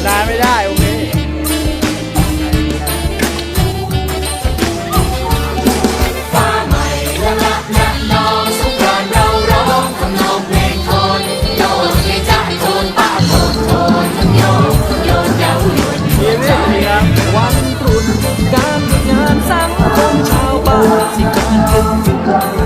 ู่นานไม่ได้โอเคฟ้าใหม่ละละละนองสงกรานต์เราร้องทำนองเพลงโทนโยนเยจ้าโทนป้าโทนโทนทั้งโยนโยนเดาโยนโยนใจวันตรุษการงานสังคมชาวบ้านที่การขึ้นอยู่กัน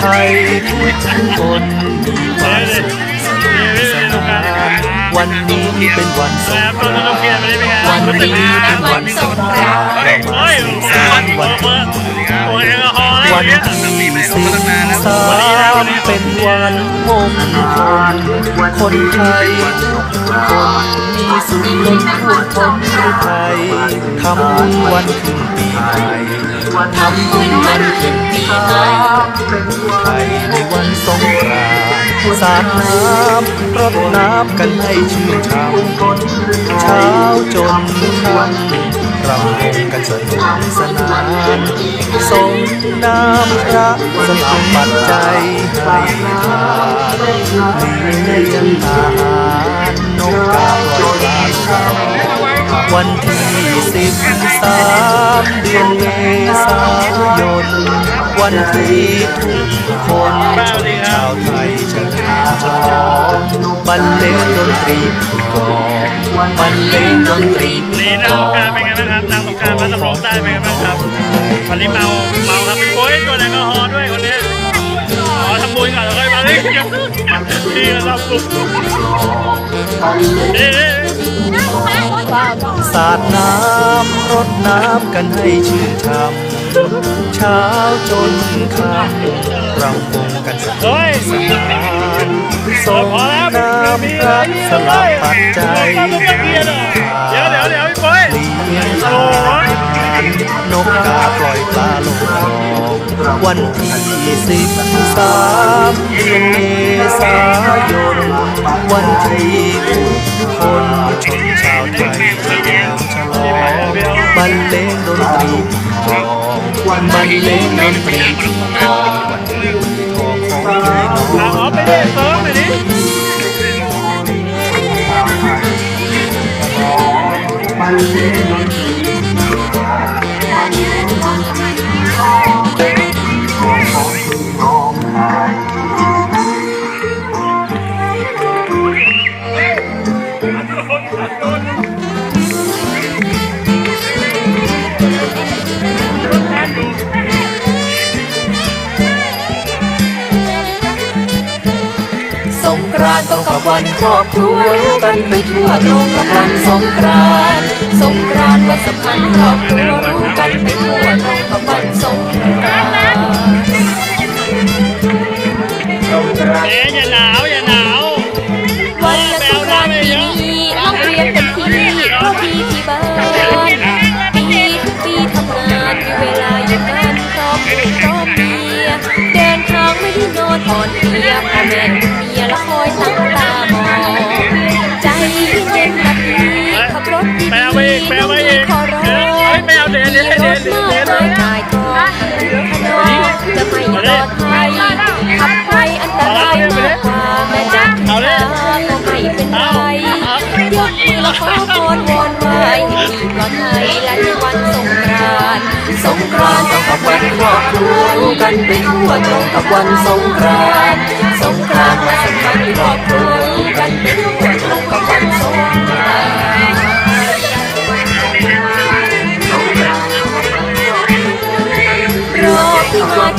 ไทยทุกคนมีความสุขสนุกสนานวันนี้ เป็นวันสงกรานต์วันนี้เป็นวันสงกรานต์เรามาสื่อสารวันดีวันที่สิบสามเป็นวันมงคลคนไทยทุกคนมีสุขล้นท่วมท้นหรือไทยทำบุญวันขึ้นปีใหม่ทำบุญวันขึ้นปีใหม่ไทยในวันสงกรานต์สาดน้ำรดน้ำกันให้ชื่นช่ำเช้าจนค่ำรำวงกันสนุกสนานสงน้ำพระสลับปัจจัยให้ทานเลี้ยงอาหารนกกาปล่อย วันที่สิบสามเดือนเมษายน วันที่ทุกคนชนชาวไทยเชิญฉลองบรรเลงดนตรีกลองบรรเลงดนตรีนี่นางสงกรารเป็นไงบ้างครับนางสงการพระสำรองได้เป็นไงบ้างครับวันนี้เมาเมาครับโอ้ยตัวแอลกอฮอล์ด้วยคนนี้ขอทำบุญก่อนแล้วค่อยมาเล่นกันพี่ก็ทำบุญนี่ สาดน้ำรดน้ำกันให้ชื่นช่ำเช้าจนค่ำรำวงกันสนุกเฮ้ยสนานส่งน้ รับสลับปัจจัยเดี๋ยวเดี๋ยวเดี๋ยวพี่ปุ้ยเลี้ยงโอ้อานกกาปล่อยปลาลงคลองวันที่สิบสามเดือนเมษายน วันที่ทุกคนชนชาวไทยเฉลิมฉลองบรรเลงดนตรีทองบรรเลงดนตรีทองวันที่ทองของพี่น้องเอาออฟไปดิ งกรานต์ต้องกับวันครอบครัวกันไปทั่วตรงกับวันสงกราน สงกรานต์วันสำคัญครอบครัวรู้กันไปทั่วตรงกับวันสงกรานต์เอ๊ะอย่าหนาวอย่าหนาววันสงกรานต์ปีนี้ต้องเรียนเต็มที่เพราะพี่ที่บ้านปีทุกปีทำงานมีเวลาอยู่บ้านพร้อมลูกพร้อมเมียเดินทางไม่ได้นอนอ่อนเพลียพ่อแม่เมียละคอยตั้งตา ดีไปเอาไปอีกไปเอาอีกขอร้องเฮ้ยไปเอาเดี๋ยวเดี๋ยวเดี๋ยวเดี๋ยวเดี๋ยวรถมากมายกองขนองจะไม่ปลอดภัยขับไปอันตรายมากกว่าแม่จักรยานก็ไม่เป็นไรยกมือแล้วขอพรวอนไหวให้พี่ปลอดภัยและในวันสงกรานต์สงกรานต์ต้องกับวันครอบครัวรู้กันไปทั่วตรงกับวันสงกรานต์สงกรานต์วันสำคัญครอบครัวรู้กันไปทั่ว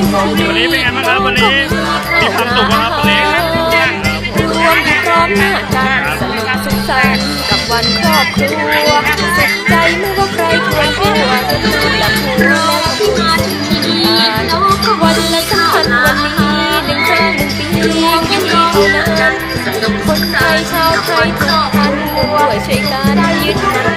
วันนี้เป็นไงบ้างครับวันนี้มีความสุขไหมครับวันนี้รวมอยู่พร้อมหน้ากันสนุกสุขสันต์กับวันครอบครัวสุขใจไม่ว่าใครชวนตัวจะดูลำพูและคุณวันและสำคัญวันนี้หนึ่งครั้งหนึ่งปีเท่านั้นคนไทยชาวไทยทุกท่านด้วยช่วยกันยึดมั่น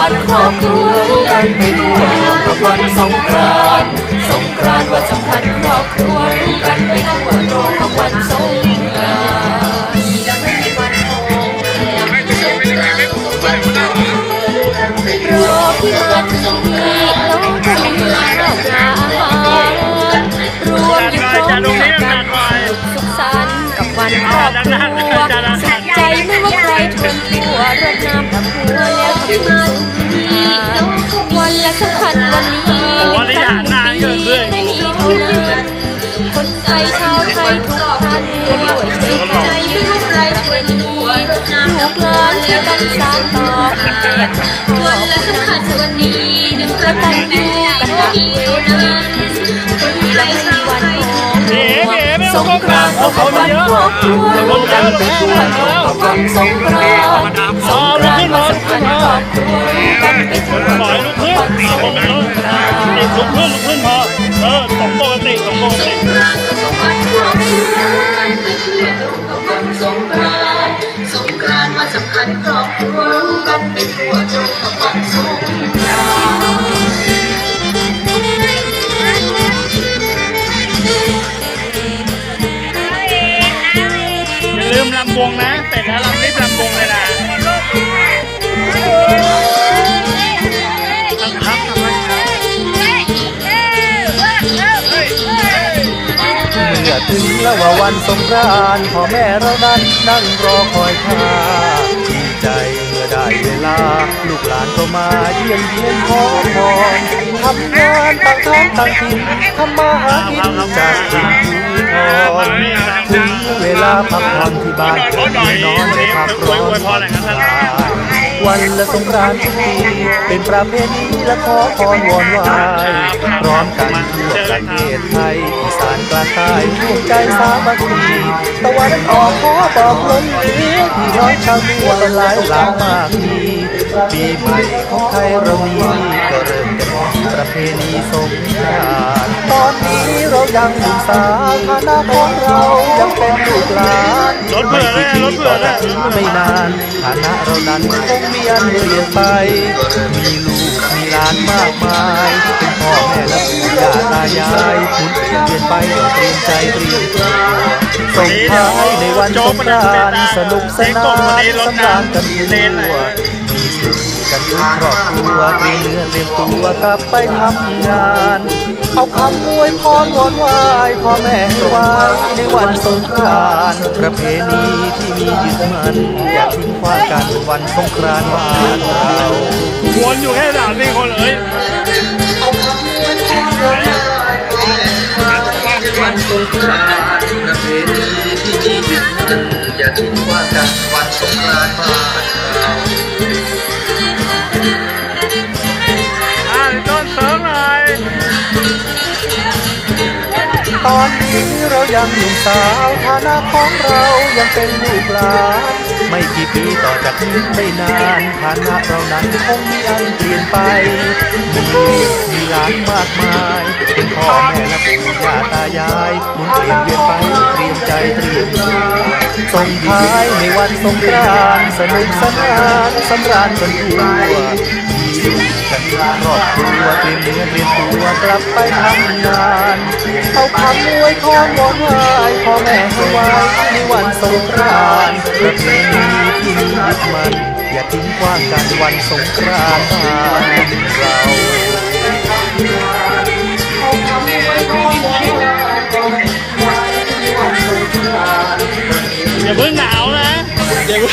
วันครอบครัวกันไปทั่วตรงกับวันสงกรานต์สงกรานต์วันสำคัญครอบครัวรู้กันไปทั่วตรงกับวันสงกรานต์และไม่มีวันมองมัวรอพี่มาถึงที่น้องก็มีข้าวปลาอาหารรวมอยู่พร้อมหน้ากันสุขสันต์กับวันครอบครัวสุขใจไม่ว่าใครทนตัวรดน้ำดำหัวแล้ว วันและสำคัญวันนี้วันนี้หานานเกินเพื่อนไม่มีเท่านั้นคนไทยชาวไทยทุกท่านด้วยช่วยกันไม่ว่าใครทวนตัวรดน้ำดำหัวแล้วกันสานต่อม่วันและสำคัญวันนี้หนึ่งกระตันยูกันตักเวทีและไม่มีวันมองเอ๋เอ๋ไม่ สงงกรานต์ต้องกับวันครอบครัวกันเป็นตรงกับวันสงกรานต์สงกรานต์วันสำคัญครอบครัวกันไปทั่ว แล้วว่าวันสงกรานต์พ่อแม่เรานั้นนั่งรอคอยท่าดีใจเมื่อได้เวลา ลูกหลานก็มาเยี่ยมเยียนขอพรทำงานต่างท้องต่างถิ่นทำมาหากินจากถิ่นภูทรถึงเวลาพักผ่อนที่บ้านก็นอนไม่พักร้อนวันละสงกรานต์ทุกปีเป็นประเพณีและขอพรวอนไหวพร้อมกัน ประเทศไทยอีสานกลางใต้ร่วมใจสามัคคีตะวันออกขอบอกล้นเหลือพี่น้องชาวตัวหลายหลากมากมีปีใหม่ของไทยเรานี้ก็เริ่มกันที่ประเพณีสงกรานต์ตอนนี้เรายังหนุ่มสาวฐานะของเรายังเป็นลูกหลาน ถเบื่อเลยรถเบื่อเลยถึงไม่นานฐานะเรานั้นคงมีอันเปลี่ยนไป มีลูกมีหลานมากมายเป็นพ่อแม่และปู่ย่าตายายหมุนเวียนเวียนไปต้องเตรียมใจเตรียมตัวส่งท้ายในวันสงกรานต์สนุกสนานสำราญกันทั่วมีสุข กันครอบครัวเตรียมเนื้อเตรียมตัวกลับไปทำงาน เอาคำอวยพรวอนไหวพ่อแม่ให้ไว้ในวันสงกรานต์ประเพณีที่มียึดมันอย่าทิ้งขว้างกันวันสงกรานต์บ้านเราวนอยู่แค่สามสี่คนเอ้ยวันสงกรานต์ประเพณีที่มียึดมันอย่าทิ้งขว้างกันวันสงกรานต์บ้าน ตอนนี้เรายังหนุ่มสาวฐานะของเรายังเป็นลูกหลานไม่กี่ปีต่อจากนี้ไม่นานฐานะเรานั้นคงมีอันเปลี่ยนไป มีลูกมีหลานมากมาย เป็นพ่อแม่และปู่ย่าตายายหมุนเปลี่ยนเวียนไปเตรียมใจเตรียมตัวส่งท้ายในวันสงกรานต์สนุกสนานสำราญกันทั่ว ตัวเตรียมเนื้อเตรียมตัวกลับไปทำงานเอาคำอวยพรวอนไหวพ่อแม่ให้ไว้ในวันสงกรานต์ประเพณีที่มียึดมัน อย่าทิ้งขว้างกันวันสงกรานต์บ้านเราอย่าเพิ่งหนาวนะอย่าเพิ่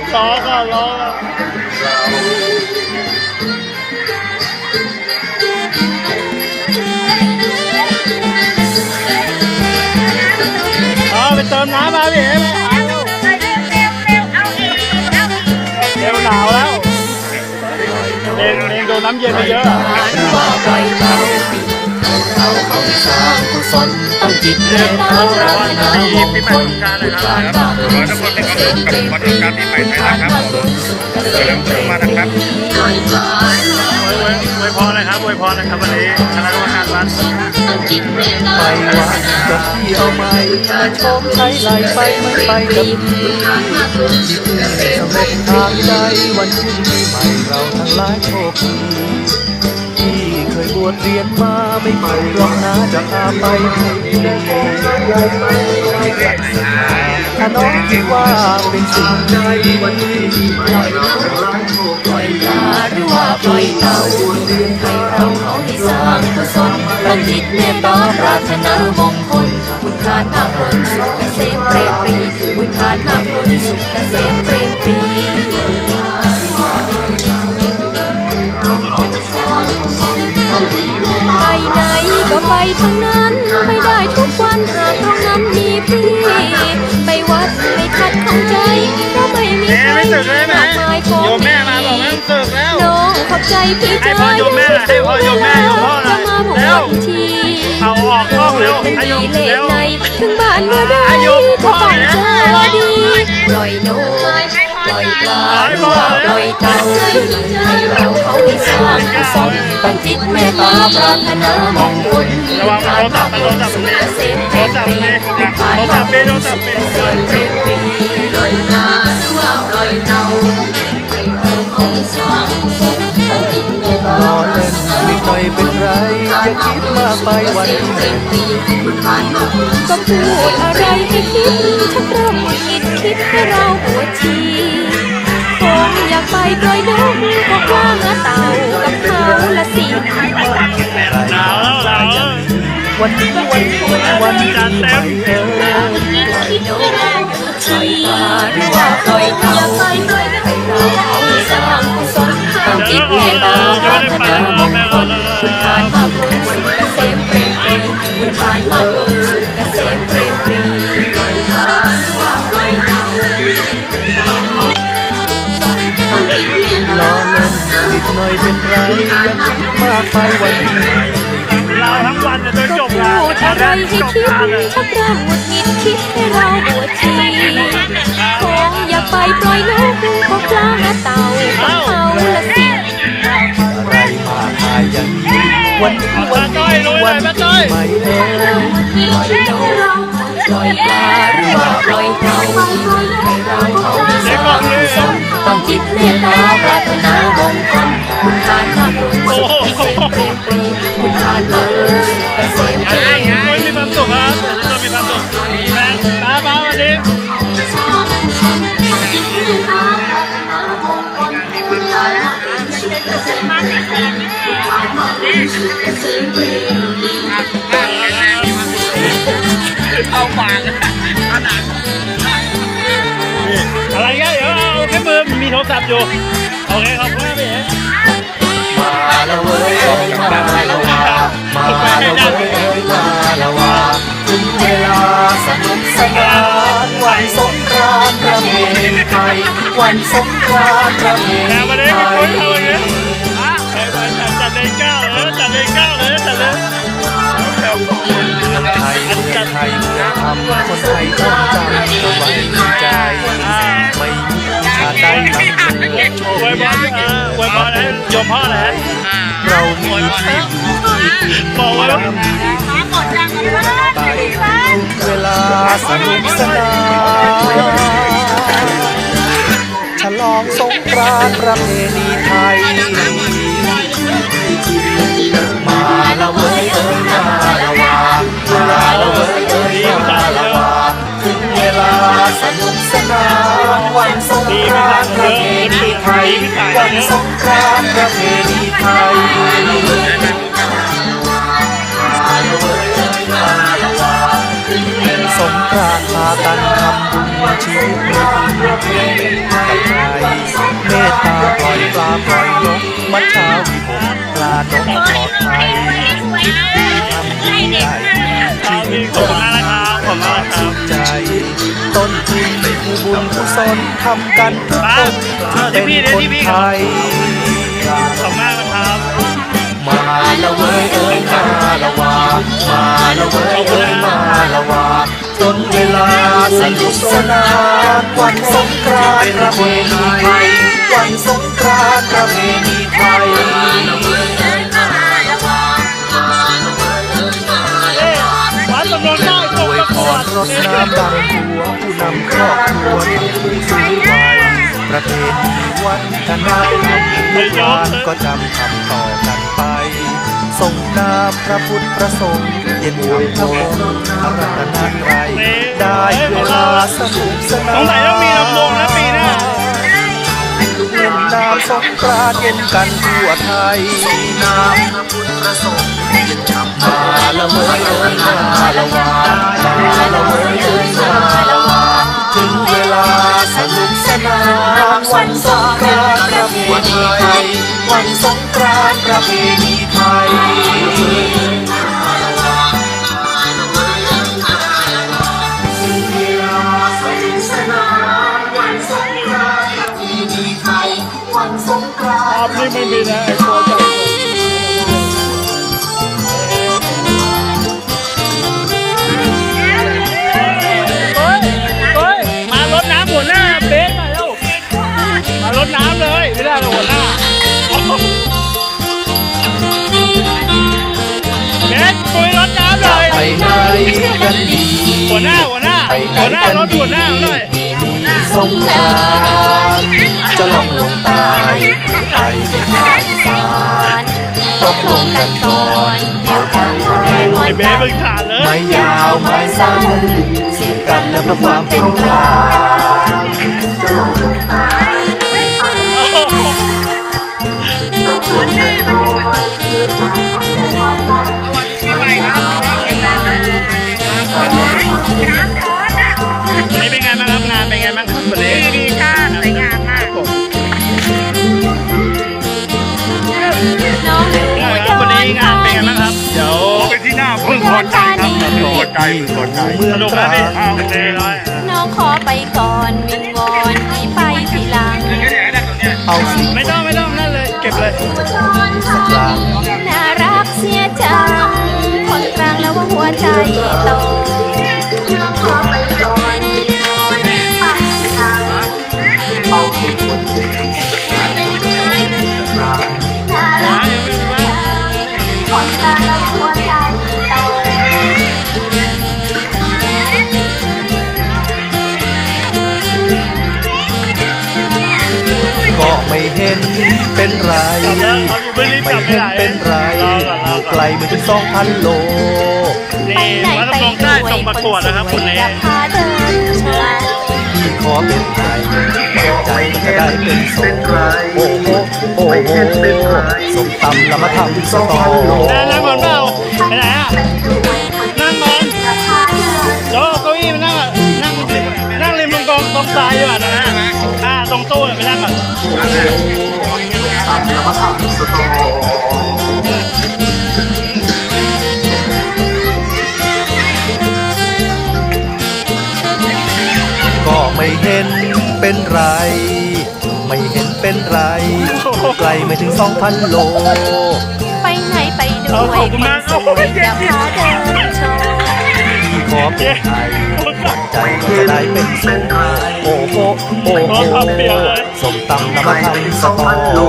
งร้องก่อนรอก่ เอาไปเติมน้ำมาพี่เอ๋เร็วหนาวแล้วเองเองโดนน้ำเย็นไปเยอะต้องจิตเริ่มขอวันนี้ปีใหม่สงกรานต์นะครับขอทุกคนมีความสุขกับวันสงกานต์ปีใหม่ไทยนะครับอย่าลืมเข้ามานะครับอวยอ วยอวยพรนะครับอวยพรนะครับวันนี้คณะกรรมการวัดไปวัดกับพี่เอาไหมมาชมใช้ไหลไปไม่ไปกับพี่ที่เพื่อนสงบทางใจวันขึ้นปีใหม่เราทั้งหลายโชคดีที่เคยบวชเรียนมาไม่เคยหรอกนะจะพาไปให้ดีถ้าน้ น้องคิดว่าเป็นสิ่งใดวันนี้ปีใหม่เราทั้งหลายโชคดีหรือว่าปล่อยเต่าให้เราขอให้สร้างกุศลตั้งจิตเมตตาปรารถนามงคลบุญทานมากผลสุขเกษมเปรมปรีบุญทานมากผลสุขเกษมเปรมปรี ไปไหนก็ไปทั้งนั้น ไปได้ทุกวันหากตรงนั้นมีฟรีไปวัดไม่ขัดข้องใจเพราะไม่มีแม่ใครไม่สึกเลยไหมมากมายขอโยมแม่มาบอกไม่ต้องสึกแล้วน้องขอบใจพี่ให้ชายพ่อโยมแม่หน่อยให้พ่อโยมแม่โยมพ่อหน่อยจะมาบวเร็วชทีเอาออกกล้องเร็วเป็นให้โยดีมเลเร็ศวในถึงบ้านเมื่อใดให้โยมพ่ก็อต้องนะเจอดีปล่อยนก ปล่อยปลาหรือว่าปล่อยเต่าให้เราเขาให้สร้างกุศลตั้งจิตเมตตาปรารถนามงคลระวังโทรศัพท์มันโทรศัพท์มันเทรศัพท์มันโทรศัพท์มันโทรศัพท์มันเกษมเปรมปรีลอยปลาหรือว่าปล่อยเต่าให้เราเขาให้สร้างกุศลตั้งจิตเมตตาล้อเล่นนิดหน่อยเป็นไรอย่าคิดมากไปวันที่แม่ก็พูดอะไรให้คิดชักเริ่มหงุดหงิดคิดให้เราปวดชี อยกไปล่อยนกบอกว่าหาเต่ากับเขาละสิหนาวแล้วหนาววันนี้วันนี้วันที่ใหม่เออปล่อยนกปล่อยปลาหรือว่าปล่อยเต่าให้เราเขาสร้างกุศลตั้งจิตเมตตาปรารถนามงคลบุญทานมาบุญเกษมเปรมปรีบุญทานมาบุญเกษมเปรมปรี ล้อเล่นนิดหน่อยเป็นไรอย่าคิดมากไปวันที่หลอะไรให้คิดชักเริ่มหงุดหงิดคิดให้เราบวชชีคงอย่าไปปล่อยนกเขากล้านะเต่าของเขาละสิอะไรมาหายอย่างนี้วันนี้วันนี้วันปีใหม่เอ้ย ปล่อยปลาหรือว่าปล่อยเต่าให้เราเขามีสมาธิสนต้องจิตเมตตาปรารถนามงคลคุณทานข้าวบุญสุขเกษมเปรมปรีคุณทานเลยเกษมเปรมโอ้ยมีความสุขครับเดี๋ยวจะมีความสุขแม่ตาบ้าวันนี้เเอาปากขนาดอะไรเงี้ยเดี๋ยวเอาแค่มือมีโทรศัพท์อยู่ โอเคขอบคุณครับพี่เอ๋มาแล้วเว้ยมาแล้วว่ามาแล้วเว้ยมาแล้วว่าถึงเวลาสนุกสนานวันสงกรานต์ประเพณีไทยวันสงกรานต์ประเพแต่ณีวันนี้ไทยคุยเอาวันนี้เฮ้ยจัดจัดเลยเก้าเลยจัดเลยเก้าเลยจัดเลย ไทยเมืองไทยเมืองทำคนไทยต้องจำเอาไว้ในใจ ไม่มีชาติใดทำเหมือนอวยพรเอออวยพรให้โยมพ่อนะเรามีที่อยู่ที่กินบอกไว้ว่าไปทุกเวลาสนุกสนานฉลองสงกรานต์ประเพณีไทย มาละเว้ยเอ้ยมาละวาถึงเวลาสนุกสนานวันสงกรานต์ประเพณีไทย วันสงกรานต์ประเพณีไทยสงกรานต์พากันทำบุญชีวิตมีคุณเป็นกับใครเมตตาปล่อยปลาปล่อยนกมัดเช้าวิหกปลานกปลอดภัยคิดดีทำดีให ญ่เอาพี่ขอบคุณมากนะครับขอบคุณมากครับใจต้นทุนคือบุญกุศลทำกันทุกคนที่เป็นคนไทยขอบคุณมากนะครับมาละเว้ยเอ้ยมาละวามาละเว้ยเอ้ยมาละวาจนเวลาสนุกสนานวันสงกรานต์ประเพณีไทยวันสงกรานต์ประเพณีไทย อวยพรรดน้ำดำหัวผู้นำครอบครัวทุกสูงวัยประเพณีวัฒนธรรมลูกหลานก็จำคำต่อกันไปส่งน้ำพระพุทธพระสงฆ์เย็นคำพระองค์พระรัตนตรัยได้เวลาสนุกสนานสงสัยต้องมีลำวงนะปีน เล่นน้ำสงกรานต์เย็นกันทั่วไทยน้ำพระพุทธพระสงฆ์มาละเมยเอ้ยมาละวามาละเมยเอ้ยมาละวาถึงเวลาสนุกสนานวันสงกรานต์ประเพณีไทยวันสงกรานต์ประเพณีไทย มีนะไอ้ตัวจับเฮ้ยเฮ้ยมารดน้ำหัวหน้าเบสมาแล้วมารดน้ำเลยไม่ได้เลยหัวหน้าเบสปุยรดน้ำเลยไปไหนกันดีหัวหน้าหัวหน้าหัวหน้ารถหัวหน้าหน่อย สงกรานจะลองลงตายไปที่ภาคอีสานตกลงกันก่อนเดี๋ยวกันแน่นอไอ้นเบสมึงขาดเลยไม่ยาวไม่สั้นสิ่งกันและเพื่อความเป็นกลางจะลงลงตาย น่าพึงพอใจครับพึงพอใจพึงพอใจสนุกนะพี่อ้าวโอเคร้อยน้องขอไปก่อนวิงวอนให้ไปทีหลังเอาสิไม่ต้องไม่ต้องนั่นเลยเก็บเลยสักครั้งน่ารักเสียจังคนกลางแล้วว่าหัวใจโต เห็นเป็นไร ไม่เห็นเป็นไรอยู่ก่ไกลอนไม่ถึงสองพันโล ไปนี่ไหนวัดไปลำนองด้ได้วยส่งประกวดนะครับคนนสวยนี้พาเดินพี่ขอเป็นใจใจมันจะได้เป็นโสโอ้โหโอ้โหสมตำแล้วมาทำสตอนั่งนั่งก่อนเปล่าไปไหนอะนั่งก่อนโจ้เก้าอี้มานั่งอะนั่งนั่งริมตรงกองตรงซ้ายดีกว่านะฮะ ตรงตู้ไปนั่งก่อนก็ไม่เห็นเป็นไร ไม่เห็นเป็นไรไกลไม่ถึงสองพันโล ไปไหนไปด้วยคนสวยอย่าพาเดินชมพี่ขอเป็นใจใจมันใจก็จะได้เป็นสุขโอ้โหโอ้โหสมตำแล้วมาทำสตอ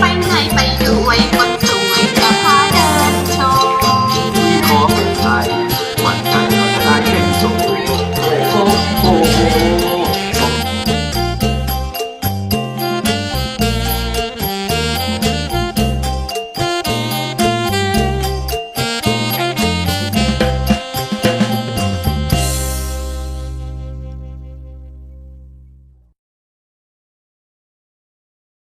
ไปไหนไปด้วยคน